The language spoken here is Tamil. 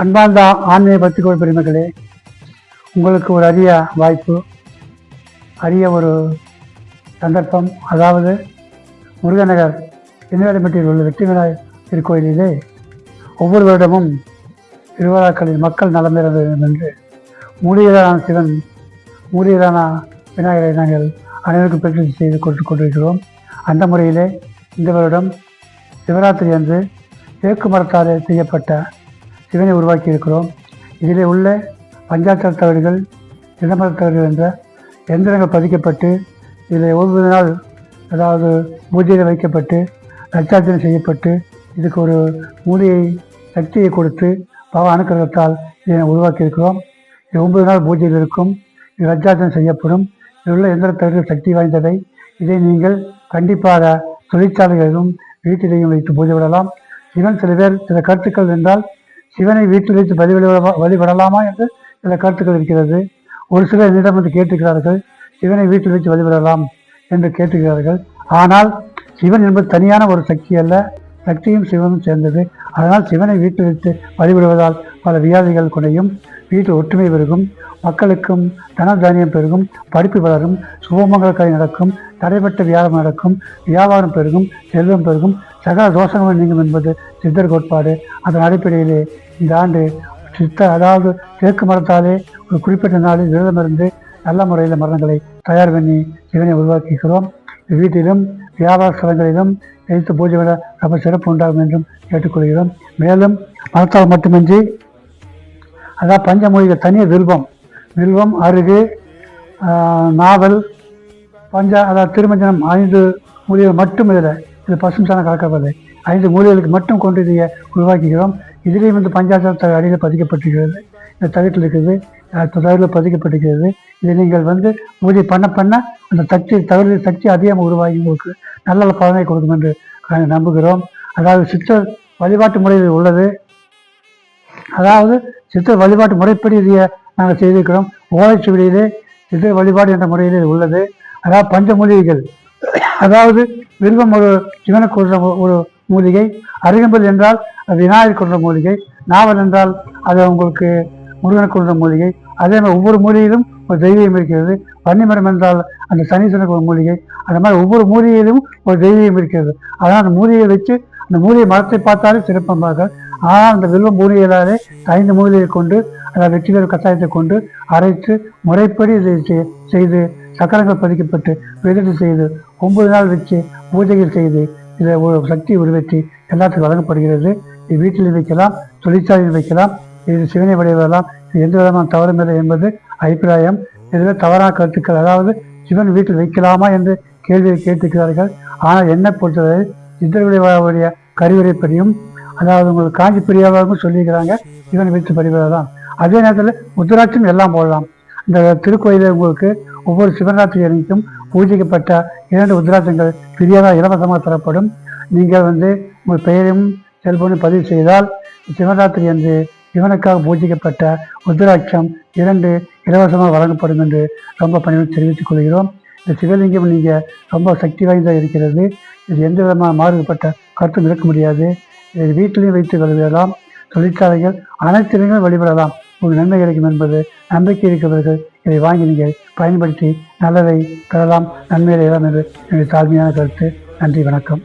அன்பார்ந்த ஆன்மீக பக்திகோள் பெருமைகளே உங்களுக்கு ஒரு அரிய வாய்ப்பு அரிய ஒரு சந்தர்ப்பம். அதாவது முருகநகர் திருநெல்வேலிப்பட்டியில் உள்ள வெற்றி விநாயகர் திருக்கோயிலிலே ஒவ்வொரு வருடமும் திருவிழாக்களில் மக்கள் நலம் பெற வேண்டும் என்று மூலிகரான சிவன் மூலிகரான விநாயகரை நாங்கள் அனைவருக்கும் பிரச்சனை செய்து கொண்டு கொண்டிருக்கிறோம். அந்த முறையிலே இந்த வருடம் சிவராத்திரி அன்று தேக்கு மரத்தாலே செய்யப்பட்ட சிவனை உருவாக்கி இருக்கிறோம் இதில் உள்ள பஞ்சாட்சர தகடுகள் என்ற எந்திரங்கள் பதிக்கப்பட்டு இதில் ஒவ்வொரு நாள் அதாவது பூஜையில் வைக்கப்பட்டு லட்சார்ச்சனை செய்யப்பட்டு இதுக்கு ஒரு மூலிகை சக்தியை கொடுத்து பவ அணுக்கரகத்தால் இதை உருவாக்கியிருக்கிறோம். இது ஒன்பது நாள் பூஜையில் இருக்கும். இது லட்சார்ச்சனை செய்யப்படும். இதில் உள்ள எந்திரத்தவர்கள் சக்தி வாய்ந்தவை. இதை நீங்கள் கண்டிப்பாக தொழிற்சாலைகளிலும் வீட்டிலேயும் வைத்து பூஜை விடலாம். இவன் சில பேர் சில கருத்துக்கள் என்றால் சிவனை வீட்டில் வைத்து வழிபட வழிபடலாமா என்று சில கருத்துக்கள் இருக்கிறது. ஒரு சிலர் என்னிடம் வந்து கேட்டிருக்கிறார்கள் சிவனை வீட்டில் வைத்து வழிபடலாம் என்று கேட்டிருக்கிறார்கள். ஆனால் சிவன் என்பது தனியான ஒரு சக்தி அல்ல சக்தியும் சிவனும் சேர்ந்தது. அதனால் சிவனை வீட்டில் வைத்து வழிபடுவதால் பல வியாதிகள் குறையும். வீட்டில் ஒற்றுமை பெருகும் மக்களுக்கும் தன தானியம் பெருகும் படிப்பு வளரும் சுபமங்கல கலை நடக்கும் தடைப்பட்ட வியாபாரம் நடக்கும் வியாபாரம் பெருகும் செல்வம் பெருகும் சகல தோஷங்கள் நீங்கும் என்பது சித்தர் கோட்பாடு. அதன் அடிப்படையிலே இந்த ஆண்டு சித்த அதாவது தேக்கு மரத்தாலே ஒரு குறிப்பிட்ட நாளில் விரதமிருந்து நல்ல முறையில் மரணங்களை தயார் பண்ணி சிவனை உருவாக்குகிறோம். வீட்டிலும் வியாபார ஸ்தலங்களிலும் எழுத்து பூஜை விட ரொம்ப சிறப்பு உண்டாகும் என்றும் கேட்டுக்கொள்கிறோம். மேலும் மரத்தால் மட்டுமின்றி அதாவது பஞ்சமொழிகள் தனியாக வில்வம். வில்வம் அருகு நாவல் பஞ்ச அதாவது திருமஞ்சனம் ஐந்து மூலிகைகள் மட்டும் இதில் இது பசும்சான கலக்கப்படலை ஐந்து மொழிகளுக்கு மட்டும் கொண்டு இதை உருவாக்குகிறோம் இதிலேயும் வந்து பஞ்சாசத்த அடியில் பதிக்கப்பட்டிருக்கிறது. இந்த தகட்டில் இருக்குது. தகவலில் பதிக்கப்பட்டிருக்கிறது. இதை நீங்கள் வந்து பூஜை பண்ண பண்ண அந்த சக்தி தகவல் சக்தி அதிகமாக உருவாகி உங்களுக்கு நல்ல பலனை கொடுக்கும் என்று நம்புகிறோம். அதாவது சித்தர் வழிபாட்டு முறையில் உள்ளது. அதாவது சித்தர் வழிபாட்டு முறைப்படி இதை நாங்கள் செய்திருக்கிறோம். ஓலைச்சுவடியிலே சித்தர் வழிபாடு என்ற முறையிலே உள்ளது. அதாவது பஞ்சமூலிகைகள். அதாவது விருப்பம் ஒரு சிவனுக்கு கொன்ற ஒரு மூலிகை அருகம்பல் என்றால் அது விநாயகர் கொன்ற மூலிகை நாவல் என்றால் அது உங்களுக்கு முருகனுக்கு கொன்ற மூலிகை. அதே மாதிரி ஒவ்வொரு மூலிகையிலும் ஒரு தெய்வீகம் இருக்கிறது. பன்னிமரம் என்றால் அந்த சனீஸ்வரனுக்கு ஒரு மூலிகை. அந்த மாதிரி ஒவ்வொரு மூலிகையிலும் ஒரு தெய்வீகம் இருக்கிறது. அதனால் அந்த மூலிகையை வச்சு அந்த மூலிகை மரத்தை பார்த்தாலே சிறப்பமாக ஆனால் அந்த வில்வம் மூலிகைகளாலே ஐந்து மூலிகையை கொண்டு அதாவது வெற்றிகள் கஷாயத்தை கொண்டு அரைத்து முறைப்படி இதை செய்து சக்கரங்கள் பதிக்கப்பட்டு விதத்தை செய்து ஒன்பது நாள் வச்சு பூஜைகள் செய்து இதை ஒரு சக்தி உருவெற்றி எல்லாத்துக்கும் வழங்கப்படுகிறது. இது வீட்டில் வைக்கலாம் தொழிற்சாலையில் வைக்கலாம் இது சிவனை வழிபடலாம். இது எந்த விதமான தவறும் இல்லை என்பது அபிப்பிராயம். இதில் தவறான கருத்துக்கள் அதாவது சிவன் வீட்டில் வைக்கலாமா என்று கேள்வியை கேட்டிருக்கிறார்கள். ஆனால் என்னை பொறுத்தவரை சித்தர் விளைவாவுடைய கருவிரைப்படியும் அதாவது உங்களுக்கு காஞ்சி பிரியாவும் சொல்லியிருக்கிறாங்க. இவன் வீட்டு வழிபடலாம் அதே நேரத்தில் முத்துராட்சம் எல்லாம் போடலாம். இந்த திருக்கோயிலில் உங்களுக்கு ஒவ்வொரு சிவராத்திரி அன்னைக்கும் பூஜிக்கப்பட்ட இரண்டு உத்ராட்சங்கள் ஃப்ரீயாக இலவசமாக தரப்படும். நீங்கள் வந்து உங்கள் பெயரையும் செல்போனும் பதிவு செய்தால் சிவராத்திரி அன்று இவனுக்காக பூஜிக்கப்பட்ட உத்ராட்சம் இரண்டு இலவசமாக வழங்கப்படும் என்று ரொம்ப பணிவுடன் தெரிவித்துக் கொள்கிறோம். இந்த சிவலிங்கம் நீங்கள் ரொம்ப சக்தி வாய்ந்ததாக இருக்கிறது. இது எந்த விதமான மாறுபட்ட கருத்தும் இருக்க முடியாது. இதை வீட்டிலையும் வைத்து வழிபடலாம் தொழிற்சாலைகள் அனைத்திலையும் வழிபடலாம். உங்கள் நன்மை கிடைக்கும் என்பது நம்பிக்கை இருக்கிறவர்கள் இதை வாங்கி நீங்கள் பயன்படுத்தி நல்லதை பெறலாம் நன்மை அடையலாம் என்று என்னுடைய தாழ்மையான கருத்து. நன்றி வணக்கம்.